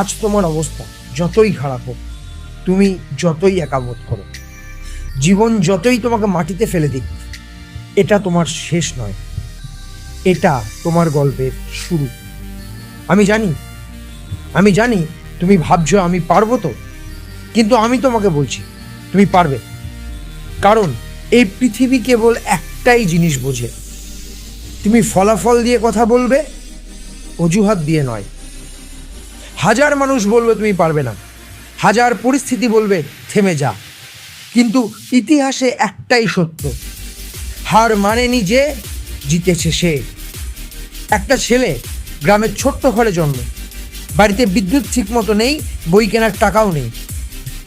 আজ তোমার অবস্থা যতই খারাপ হোক, তুমি যতই একা বোধ করো, জীবন যতই তোমাকে মাটিতে ফেলে দিক, এটা তোমার শেষ নয়, এটা তোমার গল্পের শুরু। আমি জানি আমি জানি তুমি ভাবছ আমি পারব তো, কিন্তু আমি তোমাকে বলছি, তুমি পারবে। কারণ এই পৃথিবী কেবল একটাই জিনিস বোঝে, তুমি ফলাফল দিয়ে কথা বলবে, অজুহাত দিয়ে নয়। হাজার মানুষ বলবে, তুমি পারবে না। হাজার পরিস্থিতি বলবে, থেমে যা। কিন্তু ইতিহাসে একটাই সত্য, হার মানেনি যে জিতেছে সে। একটা ছেলে গ্রামের ছোট্ট ঘরে জন্ম, বাড়িতে বিদ্যুৎ ঠিক মতো নেই, বই কেনার টাকাও নেই,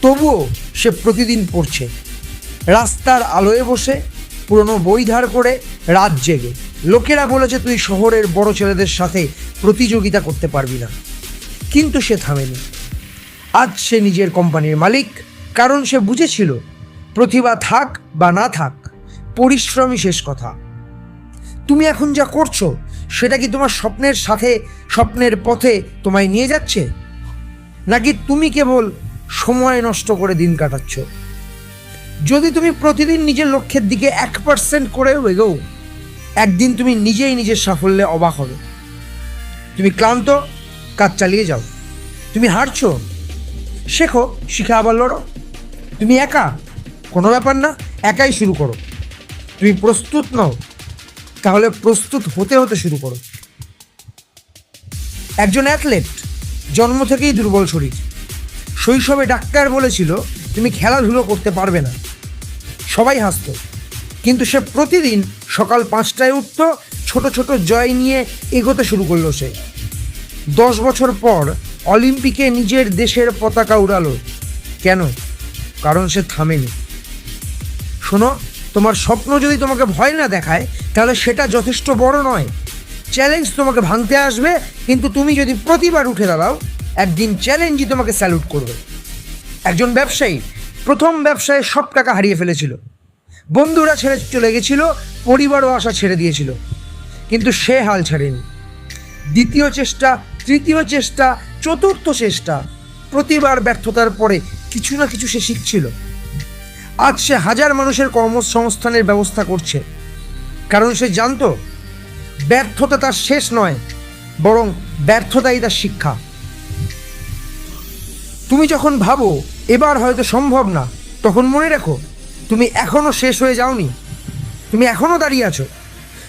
তবুও সে প্রতিদিন পড়ছে। রাস্তার আলোয় বসে, পুরনো বই ধার করে রাত জেগে। লোকেরা বলেছে, তুই শহরের বড় ছেলেদের সাথে প্রতিযোগিতা করতে পারবি না। কিন্তু সে থামেনি। আজ সে নিজের কোম্পানির মালিক, কারণ সে বুঝেছিল, প্রতিভা থাক বা না থাক, পরিশ্রমই শেষ কথা। তুমি এখন যা করছ, সেটা কি তোমার স্বপ্নের সাথে, স্বপ্নের পথে তোমায় নিয়ে যাচ্ছে? নাকি তুমি কেবল সময় নষ্ট করে দিন কাটাচ্ছ? যদি তুমি প্রতিদিন নিজের লক্ষ্যের দিকে এক পার্সেন্ট করেও এগোও, একদিন তুমি নিজেই নিজের সাফল্যে অবাক হবে। তুমি ক্লান্ত কাজ চালিয়ে যাও। তুমি হারছো শেখো, শিখে আবার লড়ো। তুমি একা, কোনো ব্যাপার না, একাই শুরু করো। তুমি প্রস্তুত নও, তাহলে প্রস্তুত হতে হতে শুরু করো। একজন অ্যাথলেট জন্ম থেকেই দুর্বল শরীর। শৈশবে ডাক্তার বলেছিল, তুমি খেলাধুলো করতে পারবে না। সবাই হাসতো, কিন্তু সে প্রতিদিন সকাল পাঁচটায় উঠত, ছোট ছোট জয় নিয়ে এগোতে শুরু করল সে। দশ বছর পর অলিম্পিকে নিজের দেশের পতাকা উড়ালো। কেন? কারণ সে থামেনি। শোনো, তোমার স্বপ্ন যদি তোমাকে ভয় না দেখায়, তাহলে সেটা যথেষ্ট বড় নয়। চ্যালেঞ্জ তোমাকে ভাঙতে আসবে, কিন্তু তুমি যদি প্রতিবার উঠে দাঁড়াও, একদিন চ্যালেঞ্জই তোমাকে স্যালুট করবে। একজন ব্যবসায়ী প্রথম ব্যবসায় সব টাকা হারিয়ে ফেলেছিল। বন্ধুরা ছেড়ে চলে গেছিল, পরিবারও আশা ছেড়ে দিয়েছিল। কিন্তু সে হাল ছাড়েনি। দ্বিতীয় চেষ্টা তৃতীয় চেষ্টা, চতুর্থ চেষ্টা। প্রতিবার ব্যর্থতার পরে কিছু না কিছু সে শিখছিল। আজ সে হাজার মানুষের কর্মসংস্থানের ব্যবস্থা করছে। কারণ সে জানতো, ব্যর্থতা তার শেষ নয়, বরং ব্যর্থতাই তার শিক্ষা। তুমি যখন ভাবো, এবার হয়তো সম্ভব না, তখন মনে রেখো, তুমি এখনও শেষ হয়ে যাওনি। তুমি এখনও দাঁড়িয়ে আছো।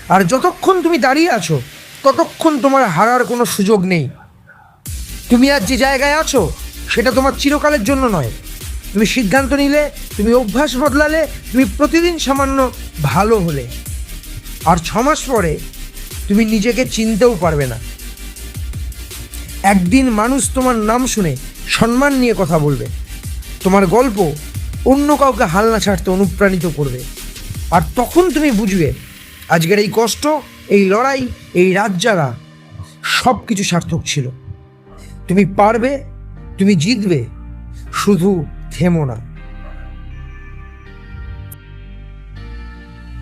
আর যতক্ষণ তুমি দাঁড়িয়ে আছো ততক্ষণ তোমার হারার কোনো সুযোগ নেই। তুমি আজ যে জায়গায় আছো, সেটা তোমার চিরকালের জন্য নয়। তুমি সিদ্ধান্ত নিলে, তুমি অভ্যাস বদলালে, তুমি প্রতিদিন সামান্য ভালো হলে। আর ছ মাস পরে তুমি নিজেকে চিনতেও পারবে না। একদিন মানুষ তোমার নাম শুনে সম্মান নিয়ে কথা বলবে। তোমার গল্প অন্য কাউকে হালনা ছাড়তে অনুপ্রাণিত করবে। আর তখন তুমি বুঝবে, আজকের এই কষ্ট এই লড়াই, এই রাত জাগা সব কিছু সার্থক ছিল। তুমি পারবে, তুমি জিতবে, শুধু থেমো না।